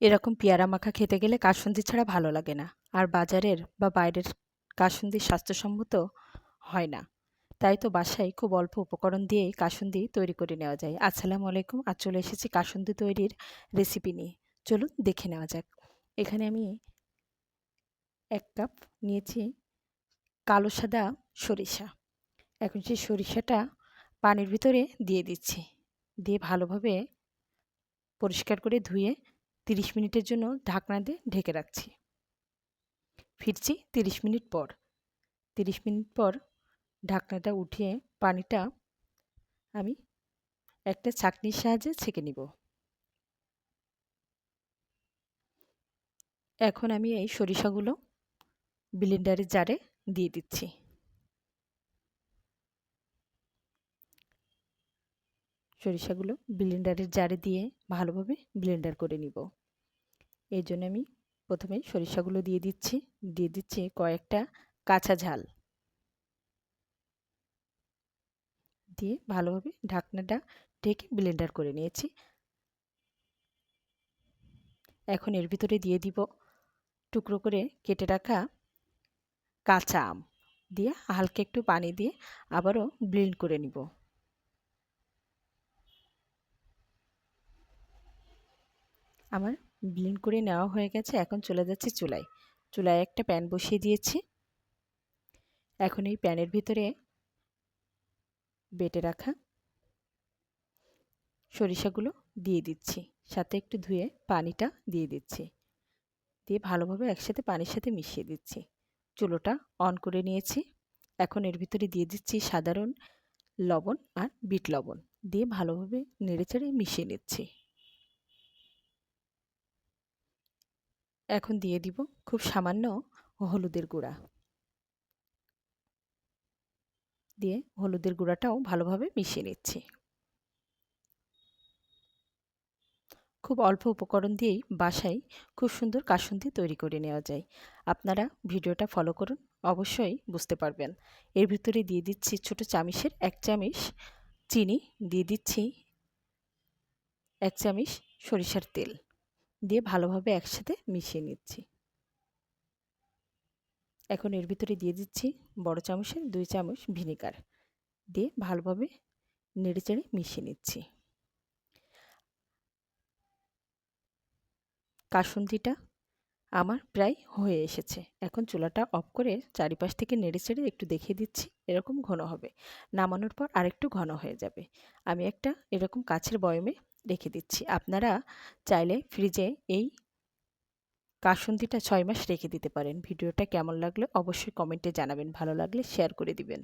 এরকম পেয়ারা মাখা খেতে গেলে কাসুন্দি ছাড়া ভালো লাগে না। আর বাজারের বা বাইরের কাসুন্দি স্বাস্থ্যসম্মত হয় না। তাই তো বাসায় খুব অল্প উপকরণ দিয়েই কাসুন্দি তৈরি করে নেওয়া যায়। আসসালামু আলাইকুম আর চলে এসেছি কাসুন্দি তৈরির রেসিপি নিয়ে। চলুন দেখে নেওয়া যাক। এখানে আমি এক কাপ নিয়েছি কালো সাদা সরিষা। এখন সেই সরিষাটা পানির ভিতরে দিয়ে দিচ্ছি। দিয়ে ভালোভাবে পরিষ্কার করে ধুয়ে তিরিশ মিনিটের জন্য ঢাকনা দিয়ে ঢেকে রাখছি। ফিরছি তিরিশ মিনিট পর। তিরিশ মিনিট পর ঢাকনাটা উঠিয়ে পানিটা আমি একটা চাকনির সাহায্যে ছেঁকে নিব। এখন আমি এই সরিষাগুলো ব্লেন্ডারের জারে দিয়ে দিচ্ছি। সরিষাগুলো ব্লেন্ডারের জারে দিয়ে ভালোভাবে ব্লেন্ডার করে নিব। এই জন্য আমি প্রথমে সরিষাগুলো দিয়ে দিচ্ছি দিয়ে দিচ্ছি কয়েকটা কাঁচা ঝাল। দিয়ে ভালোভাবে ঢাকনাটা ঢেকে ব্লেন্ডার করে নিয়েছি। এখন এর ভিতরে দিয়ে দিব টুকরো করে কেটে রাখা কাঁচা আম। দিয়ে হালকা একটু পানি দিয়ে আবারও ব্লেন্ড করে নিব। আমার ব্লেন্ড করে নেওয়া হয়ে গেছে, এখন চলে যাচ্ছে চুলায়। চুলায় একটা প্যান বসিয়ে দিয়েছি। এখন এই প্যানের ভিতরে বেটে রাখা সরিষাগুলো দিয়ে দিচ্ছি। সাথে একটু ধুয়ে পানিটা দিয়ে দিচ্ছি। দিয়ে ভালোভাবে একসাথে পানির সাথে মিশিয়ে দিচ্ছি। চুলোটা অন করে নিয়েছি। এখন এর ভিতরে দিয়ে দিচ্ছি সাধারণ লবণ আর বিট লবণ। দিয়ে ভালোভাবে নেড়েচেড়ে মিশিয়ে নিচ্ছি। এখন দিয়ে দিব খুব সামান্য হলুদের গুঁড়া। দিয়ে হলুদের গুঁড়াটাও ভালোভাবে মিশিয়ে নিচ্ছি। খুব অল্প উপকরণ দিয়েই বাসায় খুব সুন্দর কাসুন্দি তৈরি করে নেওয়া যায়। আপনারা ভিডিওটা ফলো করুন, অবশ্যই বুঝতে পারবেন। এর ভিতরে দিয়ে দিচ্ছি ছোট চামিচের এক চামিচ চিনি, দিয়ে দিচ্ছি এক চামিচ সরিষার তেল। দিয়ে ভালোভাবে একসাথে মিশিয়ে নিচ্ছি। এখন এর ভিতরে দিয়ে দিচ্ছি বড় চামচের দুই চামচ ভিনেগার দিয়ে ভালোভাবে নেড়েচেড়ে মিশিয়ে নিচ্ছি। কাসুন্দিটা আমার প্রায় হয়ে এসেছে। এখন চুলাটা অফ করে চারিপাশ থেকে নেড়ে চেড়ে একটু দেখিয়ে দিচ্ছি, এরকম ঘন হবে। নামানোর পর আরেকটু ঘন হয়ে যাবে। আমি একটা এরকম কাছের বয়মে রেখে দিচ্ছি। আপনারা চাইলে ফ্রিজে এই কাসুন্দিটা ছয় মাস রেখে দিতে পারেন। ভিডিওটা কেমন লাগলে অবশ্যই কমেন্টে জানাবেন। ভালো লাগলে শেয়ার করে দিবেন।